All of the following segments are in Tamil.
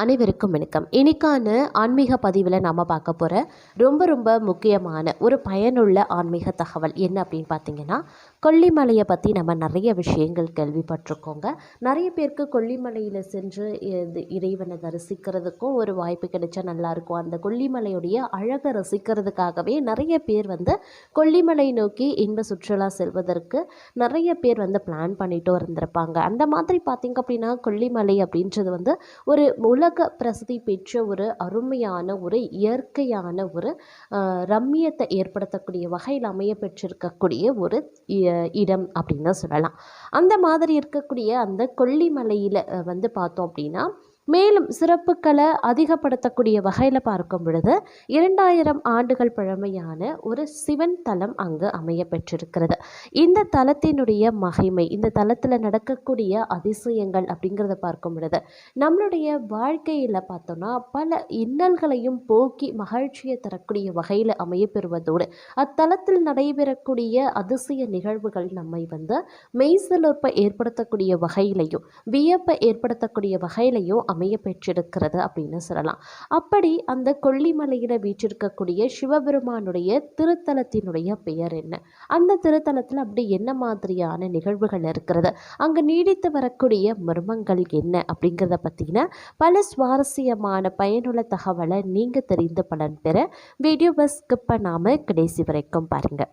அனைவருக்கும் வணக்கம். இன்னைக்கான ஆன்மீக பதிவில் நாம் பார்க்க போகிற ரொம்ப ரொம்ப முக்கியமான ஒரு பயனுள்ள ஆன்மீக தகவல் என்ன அப்படின்னு பார்த்தீங்கன்னா கொல்லிமலையை பற்றி நம்ம நிறைய விஷயங்கள் கேள்விப்பட்டிருக்கோங்க. நிறைய பேருக்கு கொல்லிமலையில் சென்று இது இறைவனை தரிசிக்கிறதுக்கும் ஒரு வாய்ப்பு கிடைச்சா நல்லாயிருக்கும். அந்த கொல்லிமலையுடைய அழகை ரசிக்கிறதுக்காகவே நிறைய பேர் வந்து கொல்லிமலை நோக்கி இன்ப சுற்றுலா செல்வதற்கு நிறைய பேர் வந்து பிளான் பண்ணிட்டு இருந்திருப்பாங்க. அந்த மாதிரி பார்த்திங்க அப்படின்னா கொல்லிமலை அப்படின்றது வந்து ஒரு உலக பிரசித்தி பெற்ற ஒரு அருமையான ஒரு இயற்கையான ஒரு ஆஹ், ரம்மியத்தை ஏற்படுத்தக்கூடிய வகையில் அமைய பெற்றிருக்கக்கூடிய ஒரு இ- இடம் அப்படின்னு தான் சொல்லலாம். அந்த மாதிரி இருக்கக்கூடிய அந்த கொல்லிமலையில் வந்து பார்த்தோம் அப்படின்னா மேலும் சிறப்புகளை அதிகப்படுத்தக்கூடிய வகையில் பார்க்கும் பொழுது இரண்டாயிரம் ஆண்டுகள் பழமையான ஒரு சிவன் தலம் அங்கு அமைய பெற்றிருக்கிறது. இந்த தலத்தினுடைய மகிமை இந்த தலத்தில் நடக்கக்கூடிய அதிசயங்கள் அப்படிங்கிறத பார்க்கும் பொழுது நம்மளுடைய வாழ்க்கையில் பார்த்தோன்னா பல இன்னல்களையும் போக்கி மகிழ்ச்சியை தரக்கூடிய வகையில் அமையப்பெறுவதோடு அத்தலத்தில் நடைபெறக்கூடிய அதிசய நிகழ்வுகள் நம்மை வந்து மெய்சிலிர்ப்பை ஏற்படுத்தக்கூடிய வகையிலையும் வியப்பை ஏற்படுத்தக்கூடிய வகையிலையும் அமைய பெற்றிருக்கிறது அப்படின்னு சொல்லலாம். அப்படி அந்த கொல்லிமலையில் வீற்றிருக்கக்கூடிய சிவபெருமானுடைய திருத்தலத்தினுடைய பெயர் என்ன? அந்த திருத்தலத்தில் அப்படி என்ன மாதிரியான நிகழ்வுகள் இருக்கிறது? அங்கே நீடித்து வரக்கூடிய மர்மங்கள் என்ன அப்படிங்கிறத பற்றின பல சுவாரஸ்யமான பயனுள்ள தகவலை நீங்கள் தெரிந்து பலன் பெற வீடியோவை ஸ்கிப் பண்ணாமல் கடைசி வரைக்கும் பாருங்கள்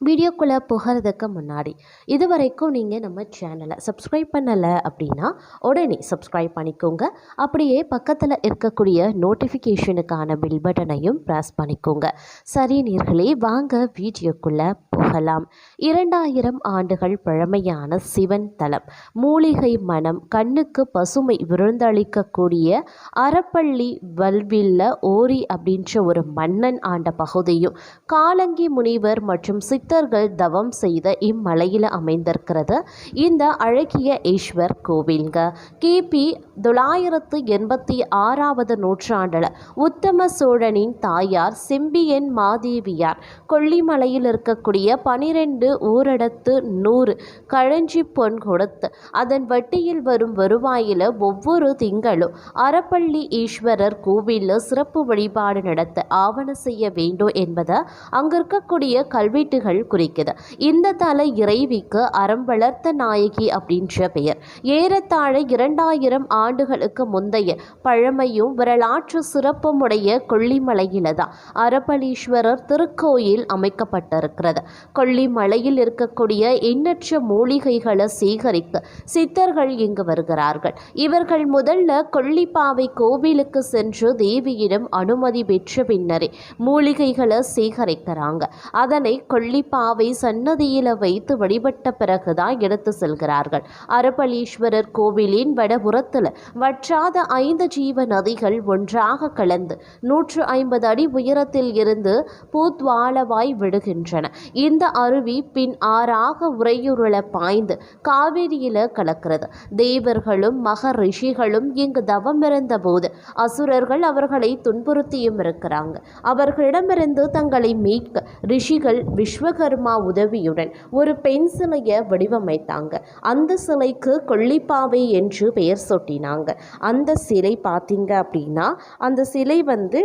வீடியோக்குள்ளே போகிறதுக்கு முன்னாடி இது வரைக்கும் நீங்கள் நம்ம சேனலை சப்ஸ்கிரைப் பண்ணலை அப்படின்னா உடனே சப்ஸ்கிரைப் பண்ணிக்கோங்க. அப்படியே பக்கத்தில் இருக்கக்கூடிய நோட்டிஃபிகேஷனுக்கான பில் பட்டனையும் ப்ரெஸ் பண்ணிக்கோங்க. சரி நீர்களே வாங்க வீடியோக்குள்ளே போகலாம். இரண்டாயிரம் ஆண்டுகள் பழமையான சிவன் தலம் மூலிகை மனம் கண்ணுக்கு பசுமை விருந்தளிக்கக்கூடிய அறப்பள்ளி வல்வில்ல ஓரி அப்படின்ற ஒரு மன்னன் ஆண்ட பகுதியும் காலங்கி முனிவர் மற்றும் சித்தர்கள் தவம் செய்த இம்மலையில் அமைந்திருக்கிறது. இந்த அழகிய ஈஸ்வர் கோவில்ங்க. கிபி தொள்ளாயிரத்து எண்பத்தி ஆறாவது நூற்றாண்டில் உத்தம சோழனின் தாயார் செம்பியன் மாதேவியார் கொல்லிமலையில் இருக்கக்கூடிய பனிரெண்டு ஊரடத்து நூறு கழஞ்சி பொன் கொடுத்து அதன் வட்டியில் வரும் வருவாயில் ஒவ்வொரு திங்களும் அறப்பள்ளி ஈஸ்வரர் கோவிலில் சிறப்பு வழிபாடு நடத்த ஆவண செய்ய வேண்டும் என்பதை அங்கிருக்கக்கூடிய கல்வெட்டுகள் குறிக்குது. இந்த தல இறைவிக்கு அறம் வளர்த்த நாயகி அப்படின்ற பெயர். ஏறத்தாழ இரண்டாயிரம் ஆண்டுகளுக்கு முந்தைய பழமையும் வரலாற்று சிறப்பும் உடைய கொல்லிமலையில தான் அரபலீஸ்வரர் திருக்கோயில் அமைக்கப்பட்டிருக்கிறது. கொல்லிமலையில் இருக்கக்கூடிய எண்ணற்ற மூலிகைகளை சேகரிக்க சித்தர்கள் இங்கு வருகிறார்கள். இவர்கள் முதல்ல கொல்லிப்பாவை கோவிலுக்கு சென்று தேவியிடம் அனுமதி பெற்ற பின்னரே மூலிகைகளை சேகரிக்கிறாங்க. அதனை கொல்லி பாவை சன்னதியில வைத்து வழிபட்ட பிறகுதான் எடுத்து செல்கிறார்கள். அரபலீஸ்வரர் கோவிலின் வடபுறத்தில் வற்றாத ஐந்து ஜீவ நதிகள் ஒன்றாக கலந்து நூற்று ஐம்பது அடி உயரத்தில் இருந்து பூத்வாளவாய் விடுகின்றன. இந்த அருவி பின் ஆறாக உரையுருள பாய்ந்து காவிரியில கலக்கிறது. தேவர்களும் மக ரிஷிகளும் இங்கு தவம் போது அசுரர்கள் அவர்களை துன்புறுத்தியும் இருக்கிறாங்க. அவர்களிடமிருந்து தங்களை மீட்க ரிஷிகள் விஸ்வகர்மா உதவியுடன் ஒரு பெண் சிலையை வடிவமைத்தாங்க. அந்த சிலைக்கு கொல்லிப்பாவை என்று பெயர் சொட்டினாங்க. அந்த சிலை பார்த்தீங்க அப்படின்னா அந்த சிலை வந்து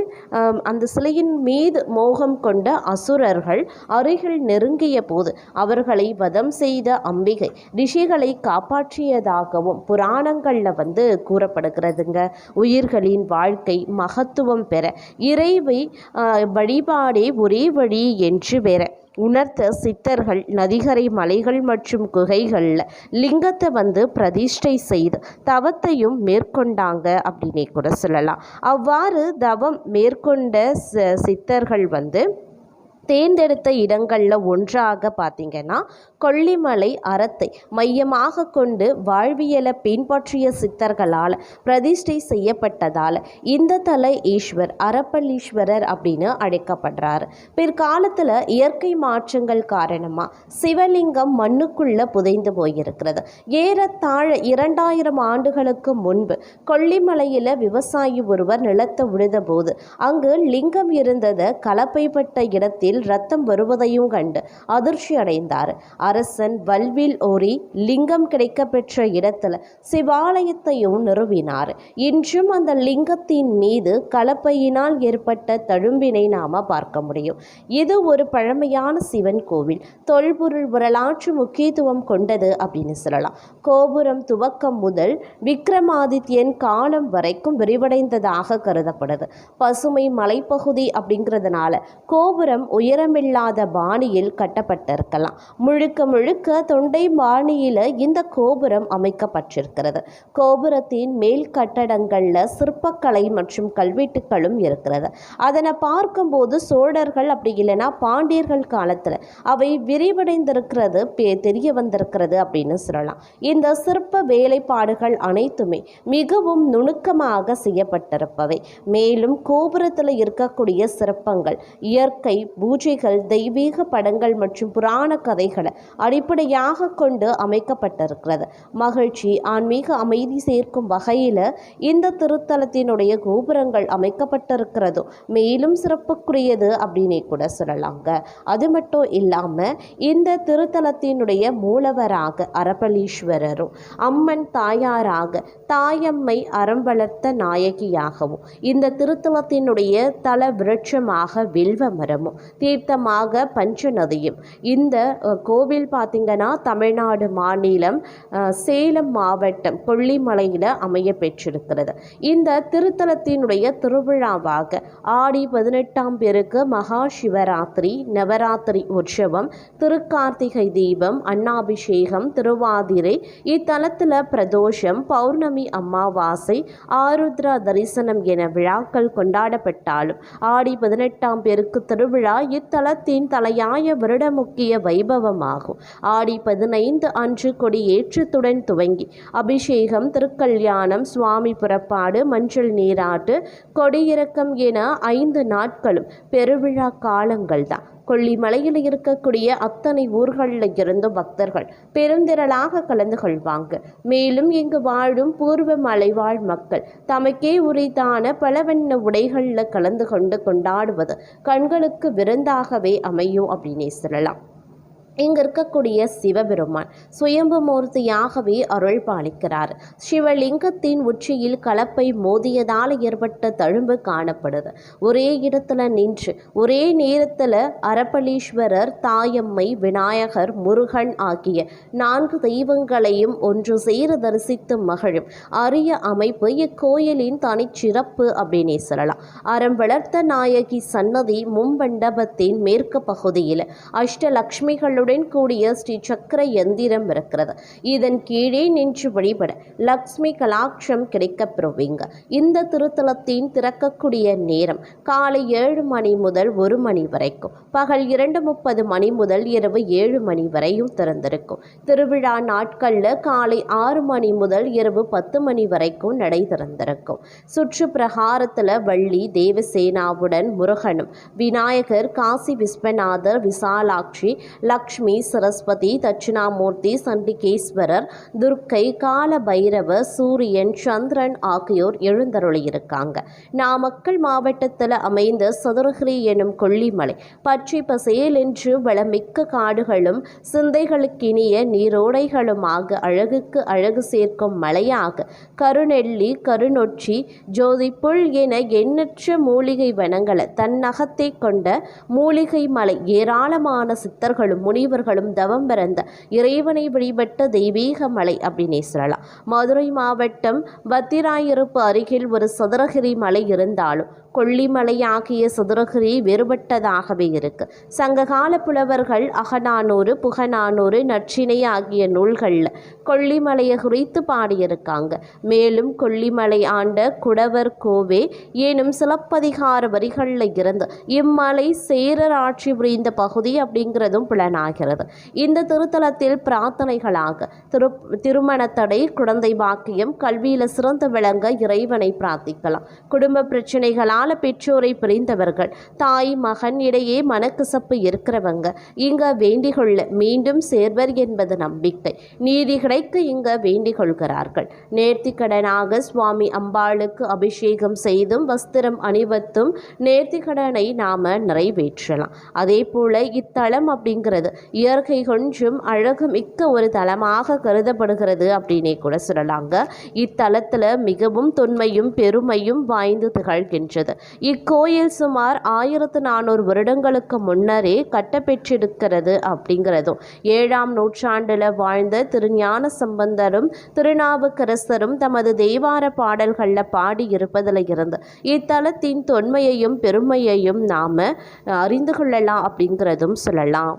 அந்த சிலையின் மீது மோகம் கொண்ட அசுரர்கள் அருகில் நெருங்கிய போது அவர்களை வதம் செய்த அம்பிகை ரிஷிகளை காப்பாற்றியதாகவும் புராணங்களில் வந்து கூறப்படுகிறதுங்க. உயிர்களின் வாழ்க்கை மகத்துவம் பெற இறைவை வழிபாடே ஒரே வழி என்று வேற. உணர்த்த சித்தர்கள் நதிகரை மலைகள் மற்றும் குகைகளில் லிங்கத்தை வந்து பிரதிஷ்டை செய்து தவத்தையும் மேற்கொண்டாங்க அப்படின்னே கூட சொல்லலாம். அவ்வாறு தவம் மேற்கொண்ட ச- சித்தர்கள் வந்து தேர்ந்தெடுத்த இடங்களில் ஒன்றாக பார்த்தீங்கன்னா கொல்லிமலை அறத்தை மையமாக கொண்டு வாழ்வியலை பின்பற்றிய சித்தர்களால் பிரதிஷ்டை செய்யப்பட்டதால் இந்த தல ஈஸ்வர் அரப்பள்ளீஸ்வரர் அப்படின்னு அழைக்கப்படுறாரு. பிற்காலத்தில் இயற்கை மாற்றங்கள் காரணமாக சிவலிங்கம் மண்ணுக்குள்ளே புதைந்து போயிருக்கிறது. ஏறத்தாழ இரண்டாயிரம் ஆண்டுகளுக்கு முன்பு கொல்லிமலையில் விவசாயி ஒருவர் நிலத்தை உழுதபோது அங்கு லிங்கம் இருந்ததை கலப்பைப்பட்ட இடத்தில் ரத்தம் வருவதையும் கண்டு அதிர்ச்சி அடைந்தார் அரசன் வல்வில் ஓரி லிங்கம் கிடைக்கப்பெற்ற இடத்தில் சிவாலயத்தையும் நிறுவினார். இன்றும் அந்த லிங்கத்தின் மீது கலப்பையினால் ஏற்பட்ட தழும்பினை நாம பார்க்க முடியும். இது ஒரு பழமையான சிவன் கோவில். தொல்பொருள் வரலாற்று முக்கியத்துவம் கொண்டது அப்படின்னு சொல்லலாம். கோபுரம் துவக்கம் முதல் விக்ரமாதித்யன் காலம் வரைக்கும் விரிவடைந்ததாக கருதப்படுது. பசுமை மலைப்பகுதி அப்படிங்கிறதுனால கோபுரம் உயரமில்லாத பாணியில் கட்டப்பட்டிருக்கலாம். முழுக்க முழுக்க தொண்டை பாணியில் இந்த கோபுரம் அமைக்கப்பட்டிருக்கிறது. கோபுரத்தின் மேல் கட்டடங்களில் சிற்பக்கலை மற்றும் கல்வெட்டுகளும் இருக்கிறது. அதனை பார்க்கும்போது சோழர்கள் அப்படி இல்லைன்னா பாண்டியர்கள் காலத்தில் அவை விரிவடைந்திருக்கிறது பே தெரிய வந்திருக்கிறது அப்படின்னு சொல்லலாம். இந்த சிற்ப வேலைப்பாடுகள் அனைத்துமே மிகவும் நுணுக்கமாக செய்யப்பட்டிருப்பவை. மேலும் கோபுரத்தில் இருக்கக்கூடிய சிற்பங்கள் இயற்கை பூஜைகள் தெய்வீக படங்கள் மற்றும் புராண கதைகளை அடிப்படையாக கொண்டு அமைக்கப்பட்டிருக்கிறது. மகிழ்ச்சி ஆன்மீக அமைதி சேர்க்கும் வகையில் இந்த திருத்தலத்தினுடைய கோபுரங்கள் அமைக்கப்பட்டிருக்கிறதோ. மேலும் சிறப்புக்குரியது அப்படின்னே கூட சொல்லலாங்க. அது மட்டும் இல்லாமல் இந்த திருத்தலத்தினுடைய மூலவராக அரபலீஸ்வரரும் அம்மன் தாயாராக தாயம்மை அறம் வளர்த்த நாயகியாகவும் இந்த திருத்தலத்தினுடைய தல விருட்சமாக வில்வ மரமும் தீர்த்தமாக பஞ்சநதியும். இந்த கோவில் பார்த்திங்கன்னா தமிழ்நாடு மாநிலம் சேலம் மாவட்டம் கொல்லிமலையில் அமைய பெற்றிருக்கிறது. இந்த திருத்தலத்தினுடைய திருவிழாவாக ஆடி பதினெட்டாம் பேருக்கு மகா சிவராத்திரி நவராத்திரி உற்சவம் திருக்கார்த்திகை தீபம் அன்னாபிஷேகம் திருவாதிரை இத்தலத்தில் பிரதோஷம் பௌர்ணமி அமாவாசை ஆருத்ரா தரிசனம் என விழாக்கள் கொண்டாடப்பட்டாலும் ஆடி பதினெட்டாம் பேருக்கு திருவிழா இத்தலத்தின் தலையாய வருட முக்கிய வைபவமாகும். ஆடி பதினைந்து அன்று கொடியேற்றத்துடன் துவங்கி அபிஷேகம் திருக்கல்யாணம் சுவாமி புறப்பாடு மஞ்சள் நீராட்டு கொடியிறக்கம் என ஐந்து நாட்களும் பெருவிழா காலங்கள் தான் கொல்லிமலையில் இருக்கக்கூடிய அத்தனை ஊர்களில் இருந்தும் பக்தர்கள் பெருந்திரளாக கலந்து கொள்வாங்க. மேலும் இங்கு வாழும் பூர்வ மலைவாழ் மக்கள் தமக்கே உரித்தான பலவண்ண உடைகளில் கலந்து கொண்டு கொண்டாடுவது கண்களுக்கு விருந்தாகவே அமையும் அப்படின்னே சொல்லலாம். இங்கு இருக்கக்கூடிய சிவபெருமான். சுயம்பு மூர்த்தியாகவே அருள் பாலிக்கிறார் சிவலிங்கத்தின் உச்சியில் கலப்பை மோதியதால் ஏற்பட்ட தழும்பு காணப்படுது. ஒரே இடத்துல நின்று ஒரே நேரத்தில் அரப்பளீஸ்வரர் தாயம்மை விநாயகர் முருகன் ஆகிய நான்கு தெய்வங்களையும் ஒன்று சேர தரிசித்து மகிழும். அரிய அமைப்பு இக்கோயிலின் தனிச்சிறப்பு அப்படின்னே சொல்லலாம். அறம் வளர்த்த நாயகி சன்னதி மும்மண்டபத்தின் மேற்கு பகுதியில் அஷ்டலக்ஷ்மிகளுடன் கூடிய ஸ்ரீ சக்கர எந்திரம் இருக்கிறது. இதன் கீழே நின்று வழிபட லக்ஷ்மி கலாட்சம் கிடைக்கப் பெறுவீங்க இந்த திருத்தலத்தின் திறக்கக்கூடிய நேரம் காலை ஏழு மணி முதல் ஒரு மணி வரைக்கும். பகல் இரண்டு முப்பது மணி முதல் இரவு ஏழு மணி வரையும் திறந்திருக்கும். திருவிழா நாட்களில் காலை ஆறு மணி முதல் இரவு பத்து மணி வரைக்கும் நடை திறந்திருக்கும் சுற்று பிரகாரத்தில் வள்ளி தேவசேனாவுடன் முருகனும் விநாயகர் காசி விஸ்வநாதர் விசாலாட்சி லக்ஷ்மி சரஸ்வதி தட்சிணாமூர்த்தி சண்டிகேஸ்வரர் துர்க்கை கால பைரவ சூரியன் சந்திரன் ஆகியோர் எழுந்தருளியிருக்காங்க. நாமக்கல் மாவட்டத்தில் அமைந்த சதுரகிரி எனும் கொல்லிமலை பச்சை பசேல் என்று வளமிக்க காடுகளும் சிந்தைகளுக்கினிய நீரோடைகளுமாக அழகுக்கு அழகு சேர்க்கும் மலையாக கருநெல்லி கருநொச்சி ஜோதிப்புல் என எண்ணற்ற மூலிகை வனங்களை தன்னகத்தை கொண்ட மூலிகை மலை ஏராளமான சித்தர்களும் முனிவர்களும் தவம் பிறந்த இறைவனை வழிபட்ட தெய்வீக மலை அப்படின்னே சொல்லலாம். மதுரை மாவட்டம் பத்திராயிருப்பு அருகில் ஒரு சதுரகிரி மலை இருந்தாலும் கொல்லிமலை ஆகிய சதுரகிரி வேறுபட்டதாகவே இருக்கு. சங்ககால புலவர்கள் அகநானூறு புகநானூறு நற்றிணை ஆகிய நூல்களில் கொல்லிமலையை குறித்து பாடியிருக்காங்க. மேலும் கொல்லிமலை ஆண்ட குடவர் கோவே எனும் சிலப்பதிகார வரிகளில் இருந்து இம்மலை சேரர் ஆட்சி புரிந்த பகுதி அப்படிங்கிறதும் புலனாய். ஆகிறது இந்த திருத்தலத்தில் பிரார்த்தனைகளாக திரு திருமண தடை குழந்தை பாக்கியம் கல்வியில் சிறந்து விளங்க இறைவனை பிரார்த்திக்கலாம். குடும்ப பிரச்சனைகளால் பெற்றோரை பிரிந்தவர்கள் தாய் மகன் இடையே மனக்கசப்பு இருக்கிறவங்க இங்க வேண்டிகொள்ள மீண்டும் சேர்வர் என்பது நம்பிக்கை. நீதி கிடைக்க இங்க வேண்டிக் கொள்கிறார்கள் நேர்த்திக்கடனாக சுவாமி அம்பாளுக்கு அபிஷேகம் செய்தும் வஸ்திரம் அணிவத்தும் நேர்த்திக்கடனை நாம நிறைவேற்றலாம். அதே போல இத்தலம் அப்படிங்கிறது இயற்கை கொஞ்சம் அழகு மிக்க ஒரு தலமாக கருதப்படுகிறது அப்படின்னே கூட சொல்லலாங்க. இத்தலத்தில் மிகவும் தொன்மையும் பெருமையும் வாய்ந்து திகழ்கின்றது. இக்கோயில் சுமார் ஆயிரத்து நானூறு வருடங்களுக்கு முன்னரே கட்டப்பெற்றிருக்கிறது அப்படிங்கிறதும் ஏழாம் நூற்றாண்டில் வாழ்ந்த திருஞான சம்பந்தரும் திருநாவுக்கரசரும் தமது தேவார பாடல்களில் பாடியிருப்பதில் இருந்து இத்தலத்தின் தொன்மையையும் பெருமையையும் நாம் அறிந்து கொள்ளலாம் அப்படிங்கிறதும் சொல்லலாம்.